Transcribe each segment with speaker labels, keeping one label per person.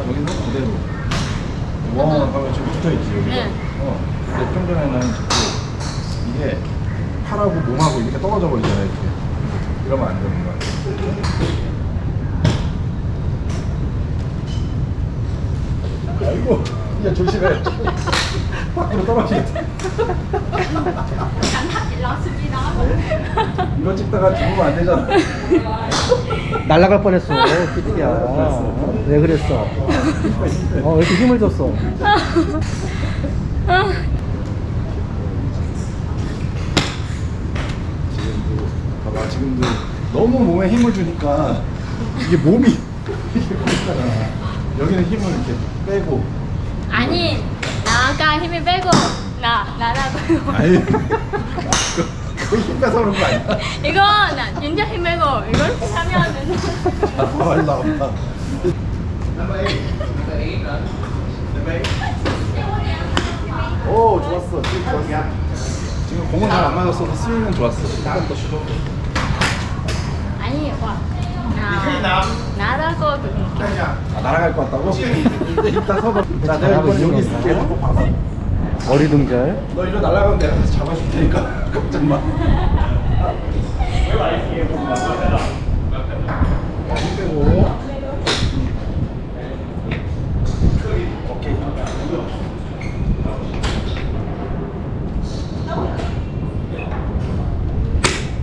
Speaker 1: 자, 여기서 그대로. 원 하면 지금 붙어 있지, 여기.
Speaker 2: 네.
Speaker 1: 어. 근데 좀 전에는 자꾸 이게 팔하고 몸하고 이렇게 떨어져 버리잖아요, 이렇게. 이러면 안 되는 거야. 아이고, 야, 조심해. 밖으로 떨어지겠다.
Speaker 2: Xin đi đó
Speaker 1: 이거 찍다가 죽으면 안 되잖아.
Speaker 3: 날아갈 뻔했어. 키티야. 왜 그랬어? 어, 왜 이렇게 힘을 줬어?
Speaker 1: 지금도 봐봐 지금도 너무 몸에 힘을 주니까 이게 몸이 이렇게 보이잖아 여기는 힘을 이렇게 빼고.
Speaker 2: 아니 나가 힘이 빼고 나 나라고.
Speaker 1: 아니 그거 힘 빼서 그런 거 아니야?
Speaker 2: 이거 나 진짜 힘 빼고 이걸 이렇게 하면은
Speaker 1: 아 빨리 나온다 오 좋았어. 스윙 좋았어 지금 공은 잘 안 맞았어도 스윙은 좋았어.
Speaker 2: 아니 와. 나, 나라고 그렇게
Speaker 1: 아. 날아갈 것 같다고? 일단 서봐. 자 내가 이번 여기 있을게. 한번 봐봐
Speaker 3: 어리둥절
Speaker 1: 너 이거 날아가면 내가 잡아줄 테니까 걱정 마.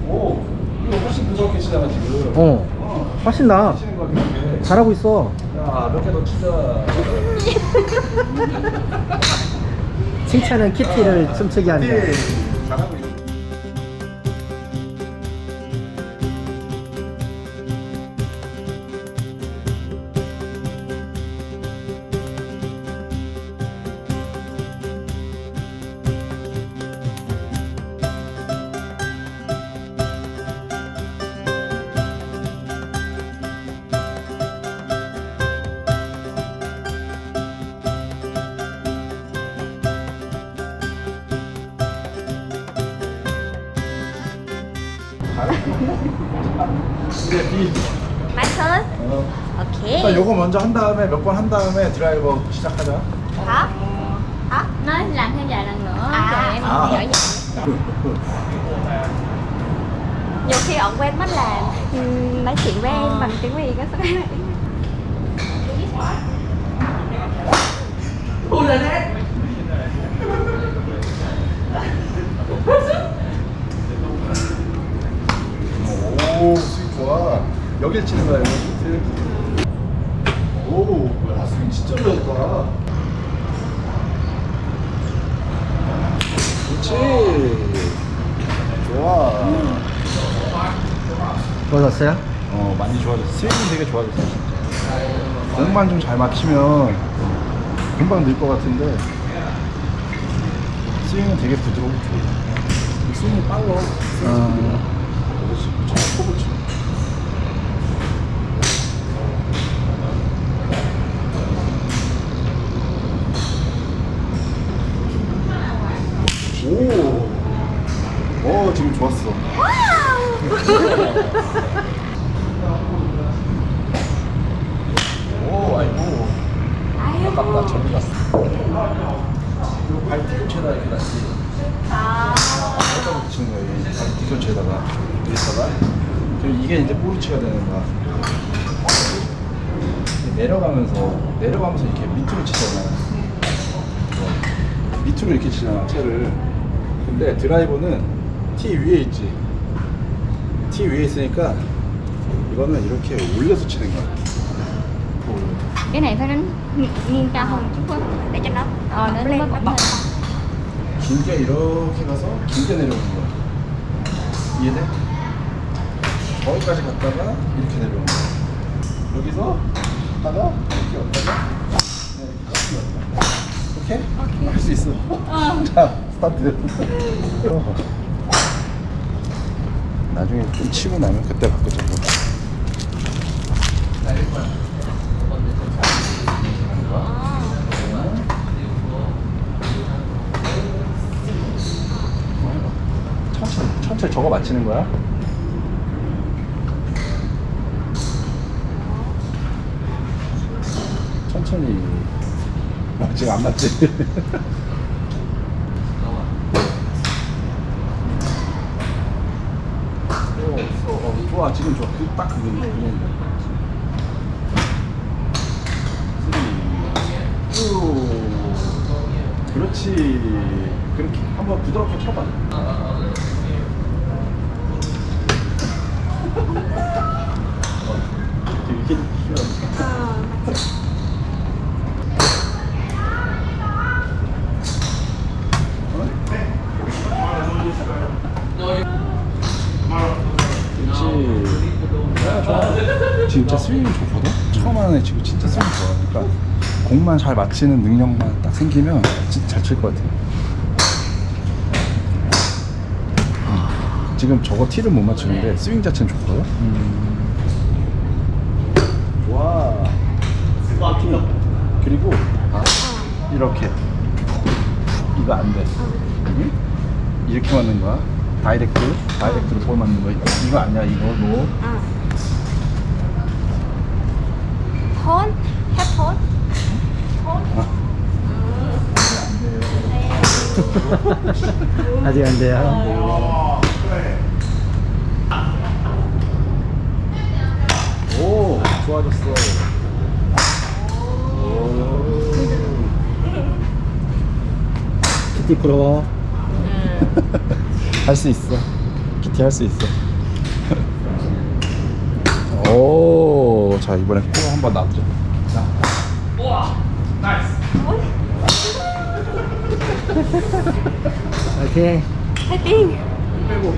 Speaker 1: 오, 훨씬 부드럽게 치잖아 지금.
Speaker 3: 어 훨씬 나
Speaker 1: 치는 거 같은데.
Speaker 3: 잘하고 있어
Speaker 1: 자, 몇개 더 치자.
Speaker 3: 칭찬은 키티를 춤추게 한다
Speaker 1: 네, 이제 B.
Speaker 2: máy thớt
Speaker 1: 어.
Speaker 2: ok
Speaker 1: 일단 요거 먼저 한 다음에 몇 번 한 다음에 드라이버 시작하자.
Speaker 2: hả hả nói làm thêm vài lần nữa
Speaker 1: À.
Speaker 2: rồi em
Speaker 1: À.
Speaker 2: giỏi vậy nhiều khi ông quen mất là ừ, nói chuyện với em bằng tiếng việt á sao em lại tiếng
Speaker 1: 오, 스윙 좋아. 여길 치는 거야, 여기. 스윙. 오, 야, 스윙 진짜 좋았다. 그렇지. 좋아.
Speaker 3: 좋아졌어요?
Speaker 1: 어, 많이 좋아졌어. 스윙이 되게 좋아졌어, 진짜. 공만 좀 잘 맞추면 금방 늘 것 같은데 스윙은 되게 부드럽고 좋아. 스윙이 빨라.
Speaker 3: 어,
Speaker 1: 그렇지. 치. 오. 어, 지금 좋았어. 이게 이제 포르치가 되는 거야. 내려가면서, 내려가면서 이렇게 밑으로 치잖아. 어, 밑으로 이렇게 치잖아, 채를. 근데 드라이버는 티 위에 있지. 티 위에 있으니까 이거는 이렇게 올려서 치는 거야.
Speaker 2: cái này phải đánh nghiêng, nghiêng cao hơn một chút quá để cho nó ờ nó mới bật lên
Speaker 1: 길게 이렇게 가서 길게 내려오는 거야. 이해돼? 거기까지 갔다가 이렇게 내려오는. 여기서 갔다가 이렇게 왔다가 네, 이렇게 왔다가. 오케이? 오케이. 할 수 있어. 자, 스타트. 어. 나중에 좀 치고 나면 그때 바꾸자. 천천히, 천천히 저거 맞히는 거야? 천천히. 아, 지금 안 맞지? 오, 어, 좋아, 지금 좋아. 그, 딱 그거네. 그렇지. 그렇게 한번 부드럽게 쳐봐. 힘들 어. 그렇지. 야, 좋아. 진짜 스윙이 좋거든? 처음 하는 애 지금 진짜 스윙이 좋아. 그러니까 공만 잘 맞히는 능력만 딱 생기면 진짜 잘 칠 것 같아. 음. 지금 저거 티를 못 맞추는데 스윙 자체는 좋거든? 좋아. 티. 그리고 이렇게. 이거 안 돼. 응? 이렇게 맞는 거야. 다이렉트, 다이렉트로 볼 맞는 거. 이거 아니야, 이거 뭐.
Speaker 3: 아직 안 돼요.
Speaker 1: 오, 좋아졌어. 오.
Speaker 3: 키티 부러워.
Speaker 1: 할 수 있어. 키티 할 수 있어. 오, 자 이번에 코 한번 놔두자. 자.
Speaker 3: 오케 이.
Speaker 2: 파이팅
Speaker 1: 빼고.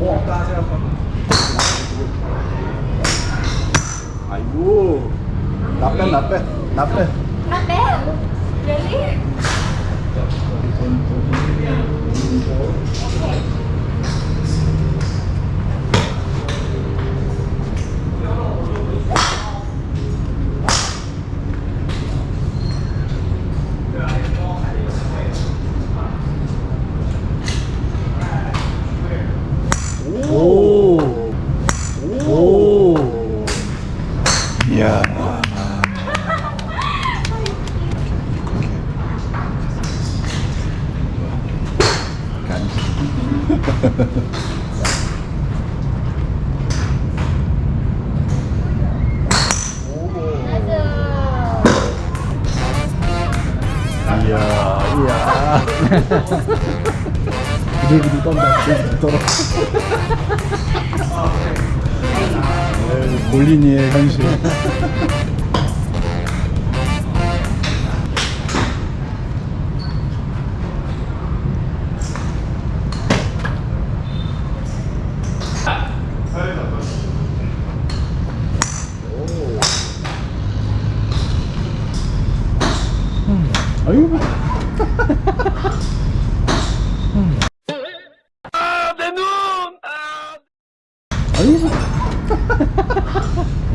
Speaker 1: 어, 없다 생각하. 아이고. 나빼 나빼 나빼.
Speaker 2: not bad really
Speaker 3: 부들부들 떤다. 부들부들 떨어.
Speaker 1: 에이, 골린이의 현실.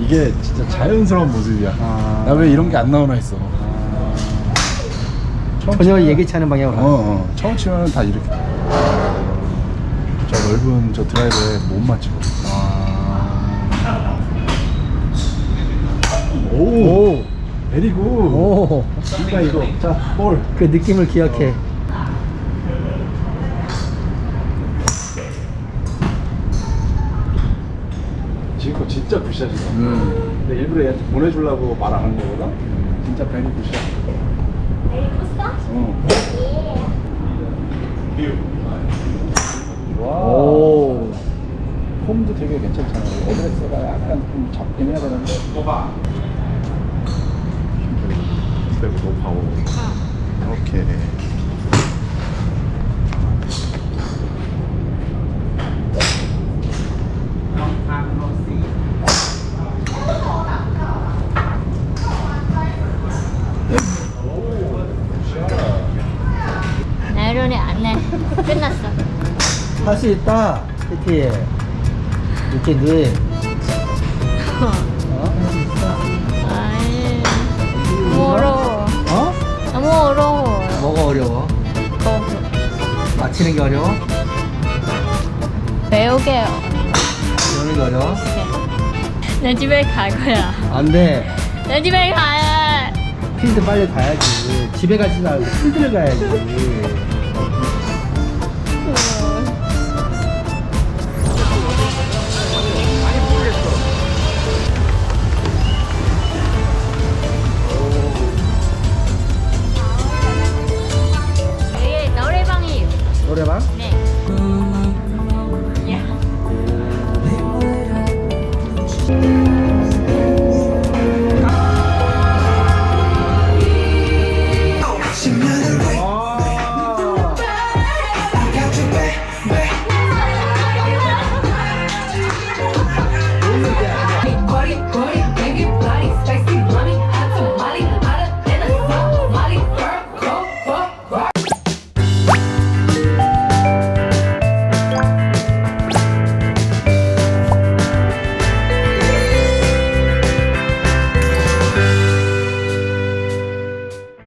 Speaker 1: 이게 진짜 자연스러운 모습이야.
Speaker 3: 아.
Speaker 1: 나 왜 이런 게 안 나오나 했어. 처음
Speaker 3: 전혀
Speaker 1: 치면-
Speaker 3: 예기치 않은 방향으로.
Speaker 1: 어, 어. 처음 치면 다 이렇게. 저 넓은 저 드라이브에 못 맞추고.
Speaker 3: 아.
Speaker 1: 오.
Speaker 3: 오.
Speaker 1: 베리굿.
Speaker 3: 오.
Speaker 1: 그러니까 이거. 자, 볼.
Speaker 3: 그 느낌을 기억해.
Speaker 1: 지금 거 진짜 굿샷이다. 근데 일부러 얘한테 보내주려고 말 안 한 거거든? 진짜 베리 굿샷. 어. 와.
Speaker 3: 오.
Speaker 1: 폼도 되게 괜찮잖아요. 어드레스가 약간 좀 잡긴 해야 되는데. 힘 빼고 너무 파워. 오케이.
Speaker 2: 내려내 안내 끝났어
Speaker 3: 할 수 있다. 키티. 이렇게 늘. 어?
Speaker 2: 아이 너무 어려워
Speaker 3: 어?
Speaker 2: 너무 어려워
Speaker 3: 뭐가 어려워?
Speaker 2: 어,
Speaker 3: 맞히는 게 어려워?
Speaker 2: 배우게요
Speaker 3: 배우는 게 어려워?
Speaker 2: 내 집에 갈 거야
Speaker 3: 안 돼.
Speaker 2: 내 집에 가야
Speaker 3: 필드 빨리 가야지. 집에 가지 말고 필드를 가야지. ¿Cómo le va?